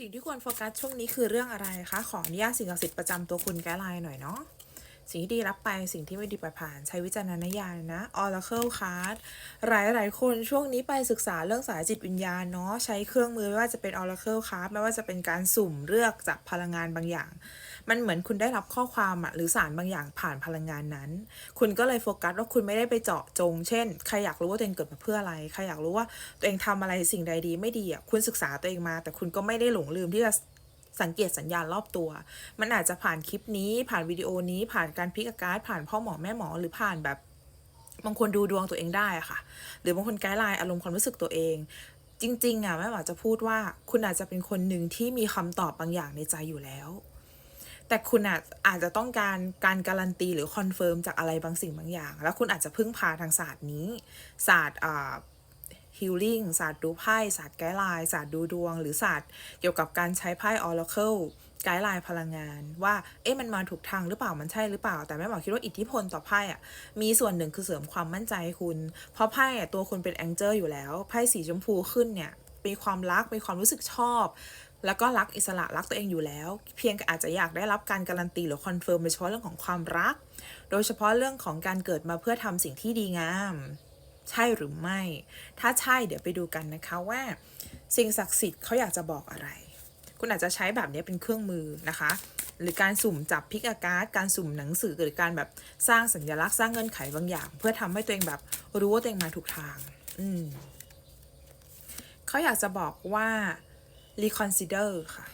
สิ่งที่ควรโฟกัสช่วงนี้คือเรื่องอะไรคะ ขออนุญาตสิ่งศักดิ์สิทธิ์ประจำตัวคุณแกไลน์หน่อยเนาะ สิ่งที่ดีรับไป สิ่งที่ไม่ดีปล่อยผ่าน ใช้วิจารณญาณนะ Oracle Card หลายหลายคนช่วงนี้ไปศึกษาเรื่องสายจิตวิญญาณเนาะ ใช้เครื่องมือไม่ว่าจะเป็น Oracle Card ไม่ว่าจะเป็นการสุ่มเลือกจากพลังงานบางอย่าง มันเหมือนคุณได้รับข้อความอะหรือสารบางอย่างผ่านพลังงานนั้น คุณก็เลยโฟกัสว่าคุณไม่ได้ไปเจาะจง เช่น ใครอยากรู้ว่าตัวเองเกิดมาเพื่ออะไร ใครอยากรู้ว่าตัวเองทำอะไรสิ่งใดดีไม่ดีอะคุณศึกษาตัวเองมา แต่คุณก็ไม่ได้หลงลืมที่จะสังเกตสัญญาณรอบตัว มันอาจจะผ่านคลิปนี้ ผ่านวิดีโอนี้ ผ่านการพิกาการ์ด ผ่านพ่อหมอแม่หมอ หรือผ่านแบบบางคนดูดวงตัวเองได้อะค่ะ หรือบางคนไกด์ไลน์อารมณ์ความรู้สึกตัวเอง จริง ๆอะแม่หมอจะพูดว่า คุณอาจจะเป็นคนหนึ่งที่มีคำตอบบางอย่างในใจอยู่แล้ว แต่คุณอาจอาจจะต้องการการการันตีหรือคอนเฟิร์มจากอะไรบางสิ่งบางอย่าง แล้วคุณอาจจะพึ่งพาทางศาสตร์นี้ ศาสตร์อ่าฮิลลิ่งศาสตร์ดูไพ่ศาสตร์ไกด์ไลน์ศาสตร์ดูดวง หรือศาสตร์เกี่ยวกับการใช้ไพ่ Oracle ไกด์ไลน์พลังงาน ว่าเอ๊ะมันมาถูกทางหรือเปล่ามันใช่หรือเปล่า แต่แม่หมอคิดว่าอิทธิพลต่อไพ่อะมีส่วนหนึ่งคือเสริมความมั่นใจใคุณ เพราะไพ่อะตัวคุณเป็นแองเจิลอยู่แล้วไพ่สีชมพูขึ้นเนี่ยมีความรักมีความรู้สึกชอบ แล้วก็รักอิสระรักตัวเองอยู่แล้ว เพียงอาจจะอยากได้รับการการันตีหรือคอนเฟิร์มโดยเฉพาะเรื่องของความรัก โดยเฉพาะเรื่องของการเกิดมาเพื่อทำสิ่งที่ดีงาม ใช่หรือไม่ ถ้าใช่เดี๋ยวไปดูกันนะคะว่า สิ่งศักดิ์สิทธิ์เขาอยากจะบอกอะไร คุณอาจจะใช้แบบนี้เป็นเครื่องมือนะคะ หรือการสุ่มจับพิกอาการ์ดการสุ่มหนังสือหรือการแบบสร้างสัญลักษณ์สร้างเงื่อนไขบางอย่าง เพื่อทำให้ตัวเองแบบรู้ว่าตัวเองมาถูกทาง อืมเขาอยากจะบอกว่า reconsider ค่ะ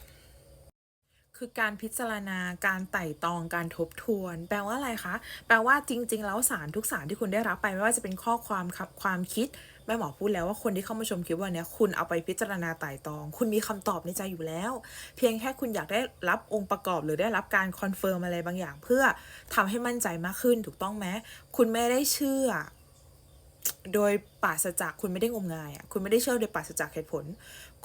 คือการพิจารณาการไต่ตองการทบทวน แปลว่าอะไรคะ แปลว่าจริง ๆ แล้วสารทุกสารที่คุณได้รับไปไม่ว่าจะเป็นข้อความครับความคิดแม่หมอพูดแล้วว่าคนที่เข้ามาชมคลิปวันนี้คุณเอาไปพิจารณาไต่ตอง คุณมีคำตอบในใจอยู่แล้ว เพียงแค่คุณอยากได้รับองค์ประกอบหรือได้รับการคอนเฟิร์มอะไรบางอย่าง เพื่อทำให้มั่นใจมากขึ้นถูกต้องไหมคุณไม่ได้เชื่อ โดยปราศจากคุณไม่ได้งมงายอะคุณไม่ได้เชื่อโดยปราศจากเหตุผล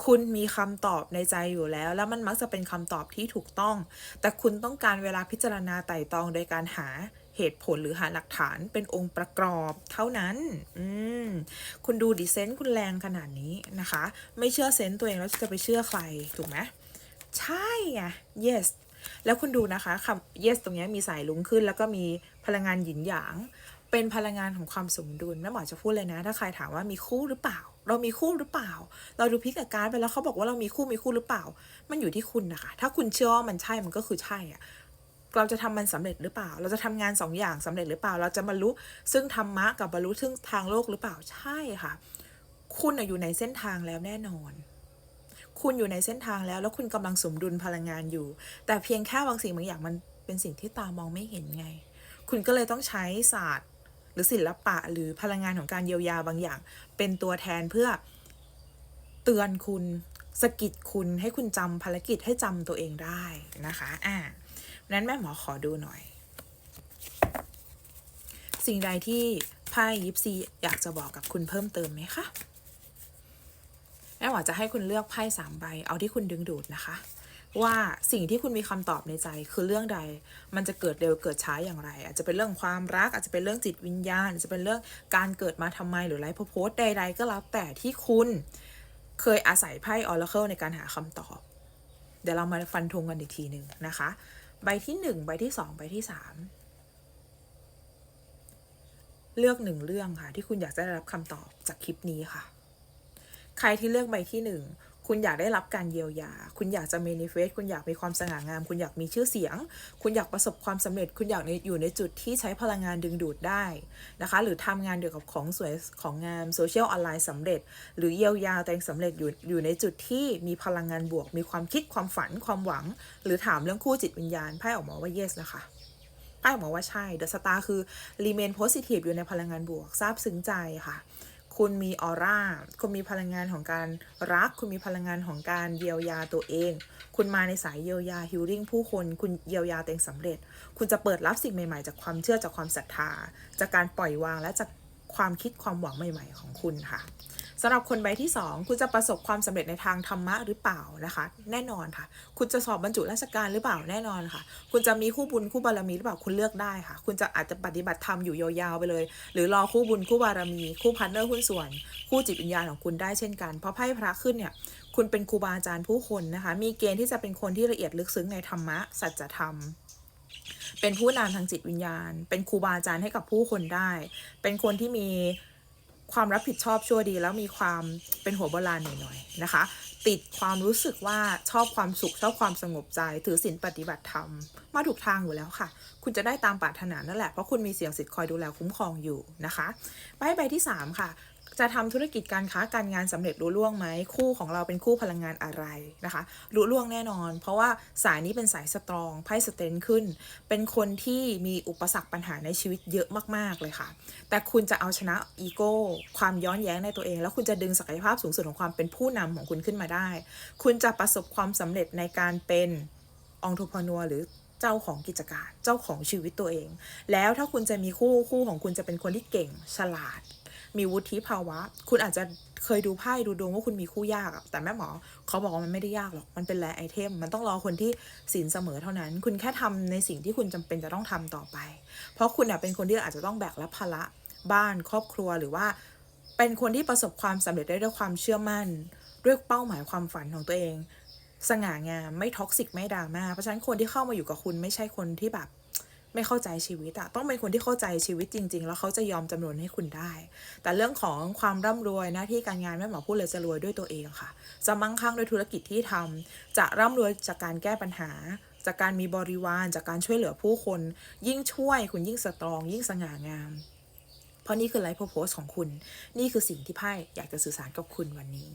คุณมีคำตอบในใจอยู่แล้ว แล้วมันมักจะเป็นคำตอบที่ถูกต้อง แต่คุณต้องการเวลาพิจารณาไต่ตองโดยการหาเหตุผลหรือหาหลักฐานเป็นองค์ประกอบเท่านั้น อืม คุณดูดิเซนต์คุณแรงขนาดนี้นะคะ ไม่เชื่อเซนต์ตัวเองแล้วจะไปเชื่อใคร ถูกไหมใช่ไง yes แล้วคุณดูนะคะคำ yes ตรงเนี้ยมีสายลุงขึ้น แล้วก็มีพลังงานหยินหยาง เป็นพลังงานของความสมดุลแม่หมอจะพูดเลยนะ ถ้าใครถามว่ามีคู่หรือเปล่า เรามีคู่หรือเปล่า เราดูพิกอาการดไปแล้วเขาบอกว่าเรามีคู่มีคู่หรือเปล่า มันอยู่ที่คุณนะคะ ถ้าคุณเชื่อว่ามันใช่มันก็คือใช่อะเราจะทำมันสำเร็จหรือเปล่า เราจะทำงานสองอย่างสำเร็จหรือเปล่า เราจะบรรลุซึ่งธรรมะกับบรรลุซึ่งทางโลกหรือเปล่าใช่ค่ะ คุณอยู่ในเส้นทางแล้วแน่นอนคุณอยู่ในเส้นทางแล้วแล้วคุณกำลังสมดุลพลังงานอยู่ แต่เพียงแค่บางสิ่งบางอย่างมันเป็นสิ่งที่ตามองไม่เห็นไง คุณก็เลยต้องใช้ศาสตร์ รือศิลปะหรือพลังงานของการเยียวยาบางอย่าง เป็นตัวแทนเพื่อเตือนคุณสกิดคุณให้คุณจำภารกิจให้จำตัวเองได้นะคะอ่านั้นแม่หมอขอดูหน่อย สิ่งใดที่ไพ่ยิปซีอยากจะบอกกับคุณเพิ่มเติมไหมคะแม่หมอจะให้คุณเลือกไพ่สามใบเอาที่คุณดึงดูดนะคะ ว่าสิ่งที่คุณมีคำตอบในใจคือเรื่องใด มันจะเกิดเร็วเกิดช้าอย่างไร อาจจะเป็นเรื่องความรัก อาจจะเป็นเรื่องจิตวิญญาณอาจจะเป็นเรื่องการเกิดมาทำไมหรือไรโพสใด ๆ ก็แล้วแต่ที่คุณเคยอาศัยไพ่ออร์เคิลในการหาคำตอบ เดี๋ยวเรามาฟันธงกันอีกทีหนึ่งนะคะ ใบที่หนึ่งใบที่สองใบที่สามเลือกหนึ่งเรื่องค่ะ ที่คุณอยากจะได้รับคำตอบจากคลิปนี้ค่ะ ใครที่เลือกใบที่หนึ่ง คุณอยากได้รับการเยียวยา คุณอยากจะเมนิเฟสคุณอยากมีความสง่างาม คุณอยากมีชื่อเสียง คุณอยากประสบความสำเร็จ คุณอยากอยู่ในจุดที่ใช้พลังงานดึงดูดได้นะคะ หรือทำงานเกี่ยวกับของสวยของงามโซเชียลออนไลน์สำเร็จ หรือเยียวยาตัวเองสำเร็จอยู่อยู่ในจุดที่มีพลังงานบวก มีความคิดความฝันความหวัง หรือถามเรื่องคู่จิตวิญญาณไพ่ออกมาว่า yes นะคะไพ่ออกมาว่าใช่ The Star คือ remain positive อยู่ในพลังงานบวกซาบซึ้งใจค่ะ คุณมีออร่า คุณมีพลังงานของการรัก คุณมีพลังงานของการเยียวยาตัวเอง คุณมาในสายเยียวยาฮิลลิ่งผู้คน คุณเยียวยาตัวเองสำเร็จ คุณจะเปิดรับสิ่งใหม่ๆ จากความเชื่อจากความศรัทธา จากการปล่อยวางและจากความคิดความหวังใหม่ ๆ ของคุณค่ะ สำหรับคนใบที่ 2 คุณจะประสบความสำเร็จในทางธรรมะหรือเปล่านะคะ แน่นอนค่ะ คุณจะสอบบรรจุราชการหรือเปล่าแน่นอนค่ะ คุณจะมีคู่บุญคู่บารมีหรือเปล่าคุณเลือกได้ค่ะ คุณจะอาจจะปฏิบัติธรรมอยู่ยาวๆไปเลย หรือรอคู่บุญคู่บารมี คู่พันเนอร์หุ้นส่วน คู่จิตวิญญาณของคุณได้เช่นกันเพราะไพ่พระขึ้นเนี่ยคุณเป็นครูบาอาจารย์ผู้คนนะคะมีเกณฑ์ที่จะเป็นคนที่ละเอียดลึกซึ้งในธรรมะสัจธรรมเป็นผู้นำทางจิตวิญญาณ เป็นครูบาอาจารย์ให้กับผู้คนได้ เป็นคนที่มี ความรับผิดชอบชั่วดี แล้วมีความเป็นหัวโบราณหน่อยๆนะคะ ติดความรู้สึกว่าชอบความสุขชอบความสงบใจ ถือศีลปฏิบัติธรรมมาถูกทางอยู่แล้วค่ะ คุณจะได้ตามปรารถนานั่นแหละเพราะคุณมีเสียงสิทธิ์คอยดูแลคุ้มครองอยู่นะคะใบใบที่ 3 ค่ะ จะทำธุรกิจการค้าการงานสำเร็จรู้ล่วงไหมคู่ของเราเป็นคู่พลังงานอะไรนะคะรู้ล่วงแน่นอน เพราะว่าสายนี้เป็นสายสตรองไพ่สเตนขึ้น เป็นคนที่มีอุปสรรคปัญหาในชีวิตเยอะมากๆเลยค่ะ แต่คุณจะเอาชนะอีโก้ความย้อนแย้งในตัวเอง แล้วคุณจะดึงศักยภาพสูงสุดของความเป็นผู้นำของคุณขึ้นมาได้ คุณจะประสบความสำเร็จในการเป็นองค์ทุพนัวหรือเจ้าของกิจการเจ้าของชีวิตตัวเอง แล้วถ้าคุณจะมีคู่คู่ของคุณจะเป็นคนที่เก่งฉลาด มีวุฒิภาวะ คุณอาจจะเคยดูไพ่ดูดวงว่าคุณมีคู่ยากอะแต่แม่หมอเขาบอกว่ามันไม่ได้ยากหรอก มันเป็นแรไอเทม มันต้องรอคนที่สินเสมอเท่านั้น คุณแค่ทำในสิ่งที่คุณจำเป็นจะต้องทำต่อไป เพราะคุณอะเป็นคนที่อาจจะต้องแบกรับภาระบ้านครอบครัวหรือว่า เป็นคนที่ประสบความสำเร็จได้ด้วยความเชื่อมั่น ด้วยเป้าหมายความฝันของตัวเอง สง่างามไม่ท็อกซิกไม่ดราม่าเพราะฉะนั้นคนที่เข้ามาอยู่กับคุณไม่ใช่คนที่แบบ ไม่เข้าใจชีวิตอะต้องเป็นคนที่เข้าใจชีวิตจริง ๆ แล้วเขาจะยอมจำนวนให้คุณได้ แต่เรื่องของความร่ำรวยหน้าที่การงานแม่หมอพูดเลยจะรวยด้วยตัวเองค่ะ จะมั่งคั่งด้วยธุรกิจที่ทำจะร่ำรวยจากการแก้ปัญหา จากการมีบริวาร จากการช่วยเหลือผู้คน ยิ่งช่วยคุณยิ่งสตรอง ยิ่งสง่างามเพราะนี่คือไลฟ์โพสของคุณ นี่คือสิ่งที่ไพ่อยากจะสื่อสารกับคุณวันนี้